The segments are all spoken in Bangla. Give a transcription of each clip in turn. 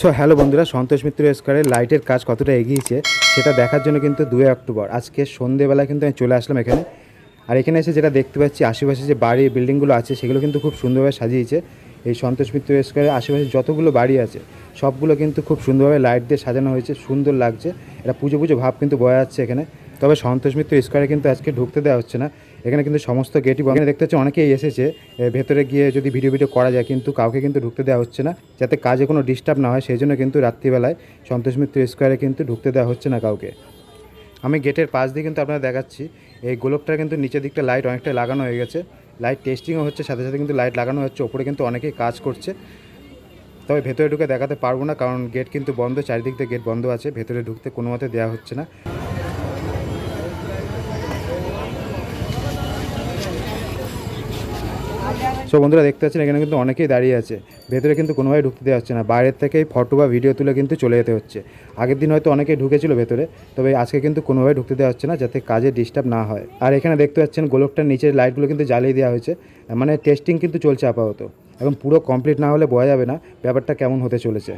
সো হ্যালো বন্ধুরা, সন্তোষ মিত্র স্কোয়ারের লাইটের কাজ কতটা এগিয়েছে সেটা দেখার জন্য কিন্তু দুই অক্টোবর। আজকে সন্ধ্যেবেলায় কিন্তু আমি চলে আসলাম এখানে। আর এখানে এসে যেটা দেখতে পাচ্ছি, আশেপাশে যে বাড়ি বিল্ডিংগুলো আছে, সেগুলো কিন্তু খুব সুন্দরভাবে সাজিয়েছে। এই সন্তোষ মিত্র স্কোয়ারের আশেপাশে যতগুলো বাড়ি আছে, সবগুলো কিন্তু খুব সুন্দরভাবে লাইট দিয়ে সাজানো হয়েছে, সুন্দর লাগছে। এটা পুজো পুজো ভাব কিন্তু বয়া যাচ্ছে এখানে। তবে সন্তোষ মিত্র স্কোয়ারে কিন্তু আজকে ঢুকতে দেওয়া হচ্ছে না। এখানে কিন্তু সমস্ত গেটই বন্ধ। দেখতে হচ্ছে অনেকেই এসেছে ভেতরে গিয়ে যদি ভিডিও ভিডিও করা যায়, কিন্তু কাউকে কিন্তু ঢুকতে দেওয়া হচ্ছে না। যাতে কাজে কোনো ডিস্টার্ব না হয়, সেই জন্য কিন্তু রাত্রিবেলায় সন্তোষ মিত্র স্কোয়ারে কিন্তু ঢুকতে দেওয়া হচ্ছে না কাউকে। আমি গেটের পাশ দিয়ে কিন্তু আপনারা দেখাচ্ছি। এই গোলকটার কিন্তু নিচের দিকটা লাইট অনেকটা লাগানো হয়ে গেছে। লাইট টেস্টিংও হচ্ছে, সাথে সাথে কিন্তু লাইট লাগানো হচ্ছে। ওপরে কিন্তু অনেকেই কাজ করছে। তবে ভেতরে ঢুকে দেখাতে পারব না, কারণ গেট কিন্তু বন্ধ। চারিদিক থেকে গেট বন্ধ আছে। ভেতরে ঢুকতে কোনো মতে দেওয়া হচ্ছে না। সো বন্ধুরা দেখতে পাচ্ছেন, এখানে কিন্তু অনেকেই দাঁড়িয়ে আছে। ভেতরে কিন্তু কোনোভাবে ঢুকতে দেওয়া হচ্ছে না। বাইরের থেকেই ফটো বা ভিডিও তুলে কিন্তু চলে যেতে হচ্ছে। আগের দিন হয়তো অনেকেই ঢুকেছিল ভেতরে, তবে আজকে কিন্তু কোনোভাবে ঢুকতে দেওয়া হচ্ছে না যাতে কাজে ডিস্টার্ব না হয়। আর এখানে দেখতে পাচ্ছেন, গোলকটার নিচের লাইটগুলো কিন্তু জ্বালিয়ে দেওয়া হয়েছে। মানে টেস্টিং কিন্তু চলছে আপাতত। এবং পুরো কমপ্লিট না হলে বোঝা যাবে না ব্যাপারটা কেমন হতে চলেছে।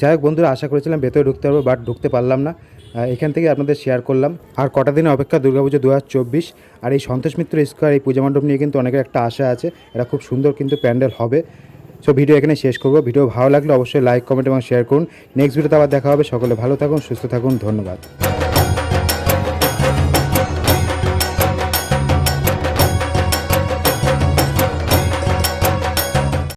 যাই হোক বন্ধুরা, আশা করেছিলাম ভেতরে ঢুকতে পারব বাট ঢুকতে পারলাম না। এখান থেকে আপনাদের শেয়ার করলাম। আর কটা দিনে অপেক্ষা দুর্গাপুজো দু আর এই সন্তোষ মিত্র স্কোয়ার এই পূজা মণ্ডপ নিয়ে কিন্তু অনেকের একটা আশা আছে, এটা খুব সুন্দর কিন্তু প্যান্ডেল হবে। সো ভিডিও এখানে শেষ করব। ভিডিও ভালো লাগলে অবশ্যই লাইক কমেন্ট এবং শেয়ার করুন। নেক্সট ভিডিওতে আবার দেখা হবে। সকলে ভালো থাকুন, সুস্থ থাকুন, ধন্যবাদ।